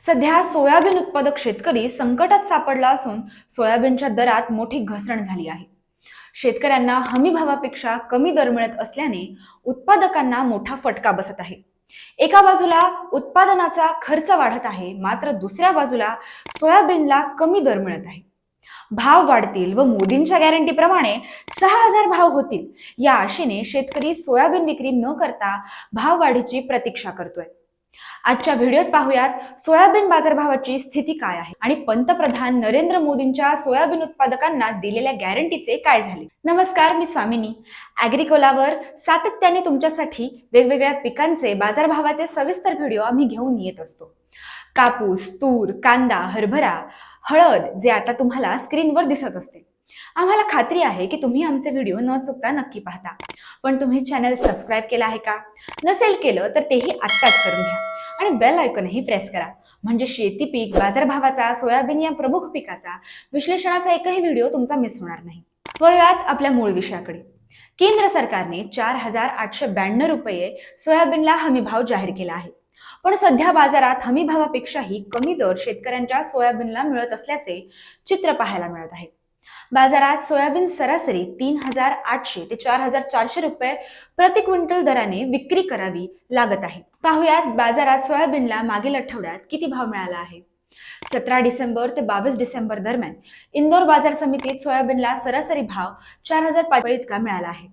सध्या सोयाबीन उत्पादक शेतकरी संकटात सापडला असून सोयाबीनच्या दरात मोठी घसरण झाली आहे. शेतकऱ्यांना हमी भावापेक्षा कमी दर मिळत असल्याने उत्पादकांना मोठा फटका बसत आहे. एका बाजूला उत्पादनाचा खर्च वाढत आहे मात्र दुसऱ्या बाजूला सोयाबीनला कमी दर मिळत आहे. भाव वाढतील व मोदींच्या गॅरंटीप्रमाणे सहा हजार भाव होतील या आशेने शेतकरी सोयाबीन विक्री न करता भाव वाढीची प्रतीक्षा करतोय. आजच्या व्हिडिओत पाहूयात सोयाबीन बाजारभावाची स्थिती काय आहे आणि पंतप्रधान नरेंद्र मोदींच्या सोयाबीन उत्पादकांना दिलेल्या गॅरंटीचे काय झाले? नमस्कार मी स्वामिनी. अॅग्रिकोलावर सातत्याने तुमच्यासाठी वेगवेगळ्या पिकांचे बाजारभावाचे सविस्तर व्हिडिओ आम्ही घेऊन येत असतो. कापूस तूर कांदा हरभरा हळद जे आता तुम्हाला स्क्रीनवर दिसत असते. आम्हाला खात्री आहे की तुम्ही आमचे व्हिडिओ न चुकता नक्की पाहता. पण तुम्ही चॅनल सबस्क्राईब केलं आहे का? नसेल केलं तर तेही आत्ताच करून घ्या. आणि बेल आयकॉनही प्रेस करा. म्हणजे शेती पीक बाजारभावाचा सोयाबीन या प्रमुख पिकाचा विश्लेषणाचा एकही व्हिडिओ तुमचा मिस होणार नाही. वळूयात आपल्या मूळ विषयाकडे. केंद्र सरकारने चार हजार आठशे ब्याण्णव रुपये सोयाबीनला हमी भाव जाहीर केला आहे. पण सध्या बाजारात हमी भावापेक्षाही कमी दर शेतकऱ्यांच्या सोयाबीनला मिळत असल्याचे चित्र पाहायला मिळत आहे. बाजारात सोयाबीन सरासरी तीन हजार आठशे ते चार हजार चारशे रुपये प्रति क्विंटल दराने विक्री करावी लागत आहे. पाहुयात बाजारात सोयाबीनला मागील आठवड्यात किती भाव मिळाला आहे? सतरा डिसेंबर ते बावीस डिसेंबर दरम्यान इंदोर बाजार समितीत सोयाबीनला सरासरी भाव चार हजार पाच इतका मिळाला आहे.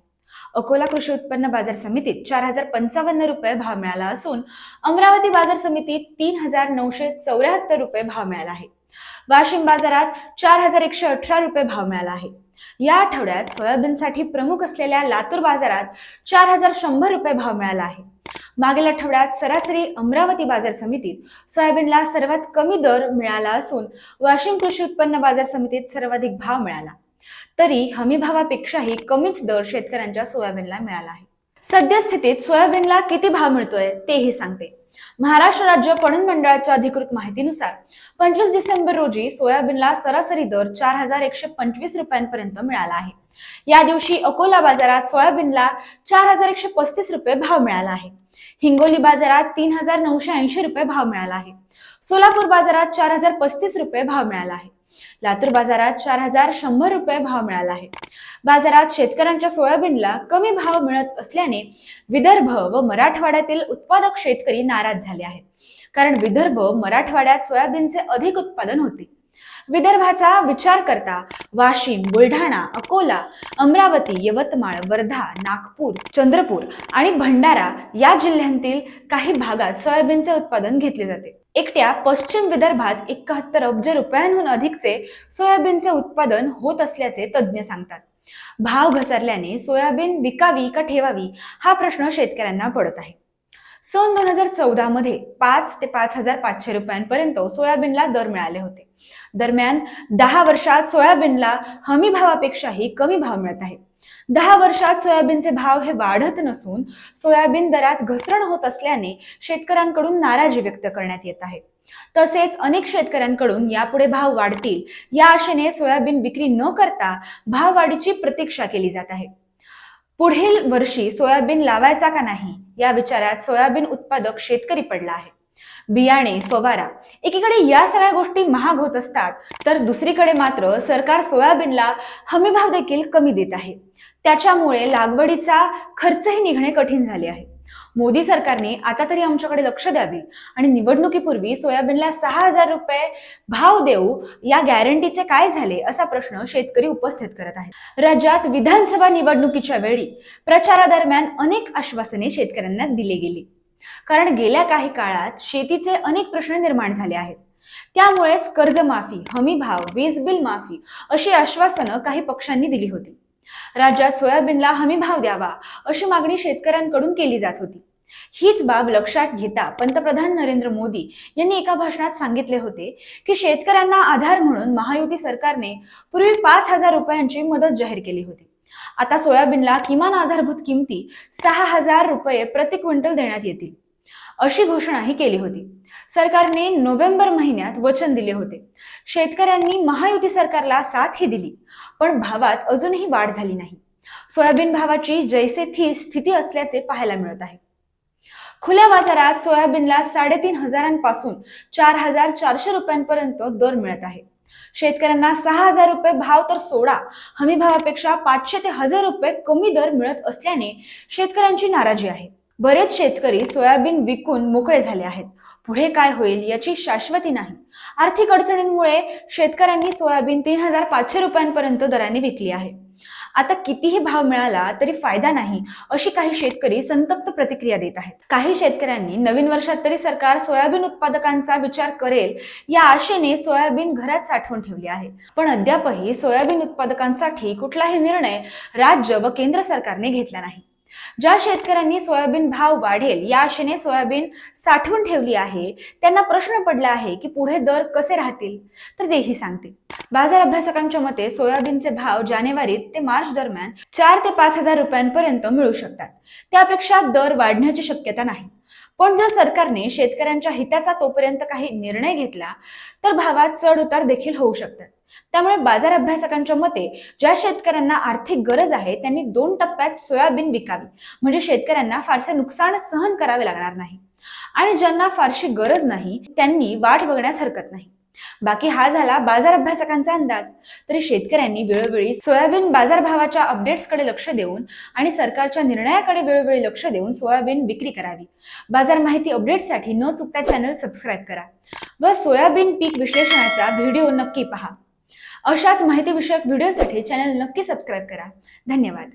अकोला कृषी उत्पन्न बाजार समितीत चार हजार पंचावन्न रुपये भाव मिळाला असून अमरावती बाजार समितीत तीन हजार नऊशे चौऱ्याहत्तर रुपये भाव मिळाला आहे. वाशिम बाजारात चार हजार एकशे अठरा रुपये भाव मिळाला आहे. या आठवड्यात सोयाबीनसाठी प्रमुख असलेल्या लातूर बाजारात चार हजार शंभर रुपये भाव मिळाला आहे. मागील आठवड्यात सरासरी अमरावती बाजार समितीत सोयाबीनला सर्वात कमी दर मिळाला असून वाशिम कृषी उत्पन्न बाजार समितीत सर्वाधिक भाव मिळाला. तरी हमी भावापेक्षाही कमीच दर शेतकऱ्यांच्या सोयाबीनला मिळाला आहे. सद्यस्थितीत सोयाबीनला किती भाव मिळतोय तेही सांगते. महाराष्ट्र राज्य पणन मंडळाच्या अधिकृत माहितीनुसार पंचवीस डिसेंबर रोजी सोयाबीनला सरासरी दर चार हजार एकशे पंचवीस रुपयांपर्यंत मिळाला आहे. या दिवशी अकोला बाजारात सोयाबीनला चार हजार एकशे पस्तीस रुपये भाव मिळाला आहे. हिंगोली बाजारात तीन हजार नऊशे ऐंशी रुपये भाव मिळाला आहे. सोलापूर बाजारात चार हजार पस्तीस रुपये भाव मिळाला आहे. लातूर बाजारात चार हजार शंभर रुपये भाव मिळाला आहे. बाजारात शेतकऱ्यांच्या सोयाबीनला कमी भाव मिळत असल्याने विदर्भ व मराठवाड्यातील उत्पादक शेतकरी नाराज झाले आहेत. कारण विदर्भ मराठवाड्यात सोयाबीनचे अधिक उत्पादन होते. विदर्भाचा विचार करता वाशिम बुलढाणा अकोला अमरावती यवतमाळ वर्धा नागपूर चंद्रपूर आणि भंडारा या जिल्ह्यांतील काही भागात सोयाबीनचे उत्पादन घेतले जाते. एकट्या पश्चिम विदर्भात एकाहत्तर अब्ज रुपयांहून अधिकचे सोयाबीनचे उत्पादन होत असल्याचे तज्ज्ञ सांगतात. भाव घसरल्याने सोयाबीन विकावी का ठेवावी हा प्रश्न शेतकऱ्यांना पडत आहे. सन दोन हजार चौदा मध्ये पाच ते पाच हजार पाचशे रुपयांपर्यंत सोयाबीनला दर मिळाले होते. दरम्यान दहा वर्षात सोयाबीनला हमी भावापेक्षाही कमी भाव मिळत आहे. दहा वर्षात सोयाबीनचे भाव हे वाढत नसून सोयाबीन दरात घसरण होत असल्याने शेतकऱ्यांकडून नाराजी व्यक्त करण्यात येत आहे. तसेच अनेक शेतकऱ्यांकडून यापुढे भाव वाढतील या आशेने सोयाबीन विक्री न करता भाववाढीची प्रतीक्षा केली जात आहे. पुढील वर्षी सोयाबीन लावायचा का नाही? या विचारात सोयाबीन उत्पादक शेतकरी पडला आहे. बियाणे फवारा एकीकडे या सगळ्या गोष्टी महाग होत असतात तर दुसरीकडे मात्र सरकार सोयाबीनला हमीभाव देखील कमी देत आहे. त्याच्यामुळे लागवडीचा खर्चही निघणे कठीण झाले आहे. मोदी सरकारने आता तरी आमच्याकडे लक्ष द्यावे. आणि निवडणुकीपूर्वी सोयाबीनला सहा हजार रुपये भाव देऊ या गॅरंटीचे काय झाले असा प्रश्न शेतकरी उपस्थित करत आहेत. राज्यात विधानसभा निवडणुकीच्या वेळी प्रचारादरम्यान अनेक आश्वासने शेतकऱ्यांना दिली गेली. कारण गेल्या काही काळात शेतीचे अनेक प्रश्न निर्माण झाले आहेत. त्यामुळेच कर्जमाफी हमी भाव वीज बिल माफी अशी आश्वासनं काही पक्षांनी दिली होती. राज्यात सोयाबीनला हमी भाव द्यावा अशी मागणी शेतकऱ्यांकडून केली जात होती. हीच बाब लक्षात घेता पंतप्रधान नरेंद्र मोदी यांनी एका भाषणात सांगितले होते की शेतकऱ्यांना आधार म्हणून महायुती सरकारने पूर्वी पाच हजार रुपयांची मदत जाहीर केली होती. आता सोयाबीनला किमान आधारभूत किमती सहा हजार रुपये प्रति क्विंटल देण्यात येतील. अशी घोषणाही केली होती. सरकारने नोव्हेंबर महिन्यात वचन दिले होते. शेतकऱ्यांनी महायुती सरकारला साथही दिली पण भावात अजूनही वाढ झाली नाही. सोयाबीन भावाची जैसे थी स्थिती असल्याचे पाहायला मिळत आहे. खुल्या बाजारात सोयाबीनला साडेतीन हजारांपासून चार हजार चारशे रुपयांपर्यंत दर मिळत आहे. शेतकऱ्यांना सहा हजार रुपये भाव तर सोडा हमी भावापेक्षा पाचशे ते हजार रुपये कमी दर मिळत असल्याने शेतकऱ्यांची नाराजी आहे. बरेच शेतकरी सोयाबीन विकून मोकळे झाले आहेत. पुढे काय होईल याची शाश्वती नाही. आर्थिक अडचणींमुळे शेतकऱ्यांनी सोयाबीन तीन हजार पाचशे रुपयांपर्यंत दराने विकली आहे. आता कितीही भाव मिळाला तरी फायदा नाही अशी काही शेतकरी संतप्त प्रतिक्रिया देत आहेत. काही शेतकऱ्यांनी नवीन वर्षात तरी सरकार सोयाबीन उत्पादकांचा विचार करेल या आशेने सोयाबीन घरात साठवून ठेवली आहे. पण अद्यापही सोयाबीन उत्पादकांसाठी कुठलाही निर्णय राज्य व केंद्र सरकारने घेतला नाही. ज्या शेतकऱ्यांनी सोयाबीन भाव वाढेल या आशेने सोयाबीन साठवून ठेवली आहे त्यांना प्रश्न पडला आहे की पुढे दर कसे राहतील? तर तेही सांगते. बाजार अभ्यासकांच्या मते सोयाबीनचे भाव जानेवारीत ते मार्च दरम्यान चार ते पाच हजार रुपयांपर्यंत मिळू शकतात. त्यापेक्षा दर वाढण्याची शक्यता नाही. पण जर सरकारने शेतकऱ्यांच्या हिताचा तोपर्यंत काही निर्णय घेतला तर भावात चढ उतार देखील होऊ शकतात. त्यामुळे बाजार अभ्यासकांच्या मते ज्या शेतकऱ्यांना आर्थिक गरज आहे त्यांनी दोन टप्प्यात सोयाबीन विकावी. म्हणजे शेतकऱ्यांना फारसे नुकसान सहन करावे लागणार नाही. आणि ज्यांना फारशी गरज नाही त्यांनी वाट बघण्यास हरकत नाही. बाकी हा झाला बाजार अभ्यासकांचा अंदाज. तरी शेतकऱ्यांनी वेळोवेळी सोयाबीन बाजारभावाच्या अपडेट्सकडे लक्ष देऊन आणि सरकारच्या निर्णयाकडे वेळोवेळी लक्ष देऊन सोयाबीन विक्री करावी. बाजार माहिती अपडेट्ससाठी न चुकता चॅनल सबस्क्राईब करा व सोयाबीन पीक विश्लेषणाचा व्हिडिओ नक्की पहा. अशाच माहितीविषयक व्हिडिओसाठी चॅनल नक्की सबस्क्राईब करा. धन्यवाद.